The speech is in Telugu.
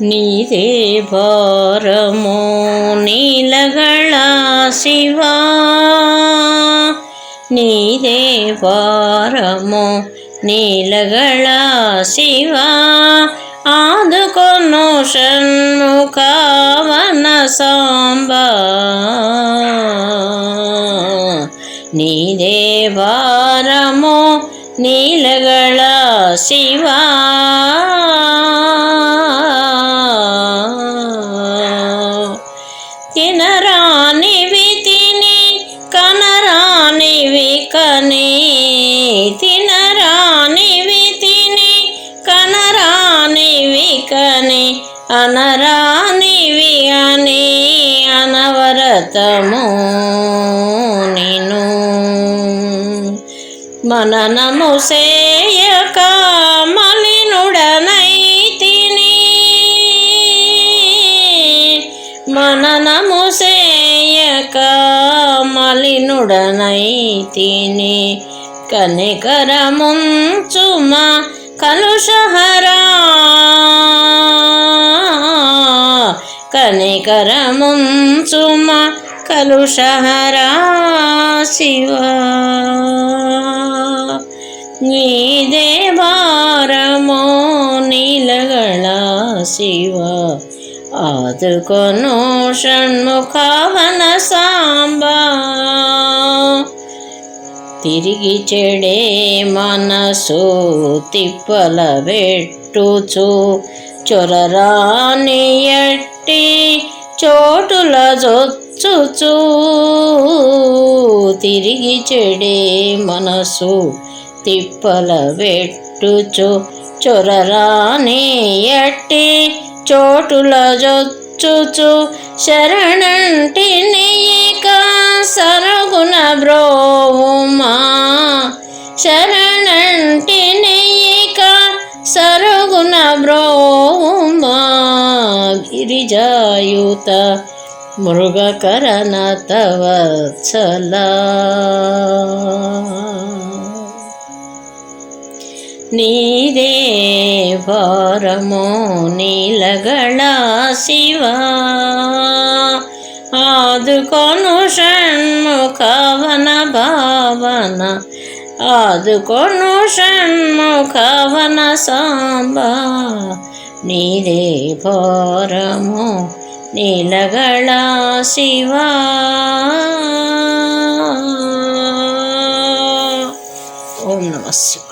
ನೀರೇ ಭಾರಮೋ ನೀಲಗಳ ಶಿವ ನೀರೇ ಭಾರಮೋ ನೀಲಗಳ ಶಿವ ಆದುಕೊನು ಷಣ್ಮುಖವನ ಸಾಂಬ ನೀರೇ ಭಾರಮೋ ನೀಲಗಳ ಶಿವ కని తినరానివి తిని కనరానివి కని అనరానివి అని అనవరతము నిను. మననము సేయక మలినుడనై తిని మననము కృష్ణుడనైతిని కనికరముంచుమ కలుషహరా. కనికరముంచుమ కలుషహరా శివ. నీ దేవారమో నీలగళ శివ. ಆದುಕೊನು ಷಣ್ಮುಖವನ ಸಾಂಬ తిరిగి చెడే మనసు తిప్పల పెట్టుచు చొరరాని ఎట్టి చోటుల జొచ్చుచు తిరిగి చెడే మనసు తిప్పల పెట్టుచు చొరరాని ఎట్టి చోటుల జొచ్చుచు శరణంటి నీక సరుగున బ్రోమా శరణంటి నీక సరుగున బ్రోమా గిరిజాయుత మృగకరణ తవత్సలా. ನೀರೇ ಭಾರಮೋ ನೀಲಗಳ ಶಿವ ಆದುಕೊನು ಷಣ್ಮುಖವನ ಭಾವನ ಆದುಕೊನು ಷಣ್ಮುಖವನ ಸಾಂಬ ನೀರೇ ಭಾರಮೋ ನೀಲಗಳ ಶಿವ ಓಂ ನಮಃ ಶಿವಾಯ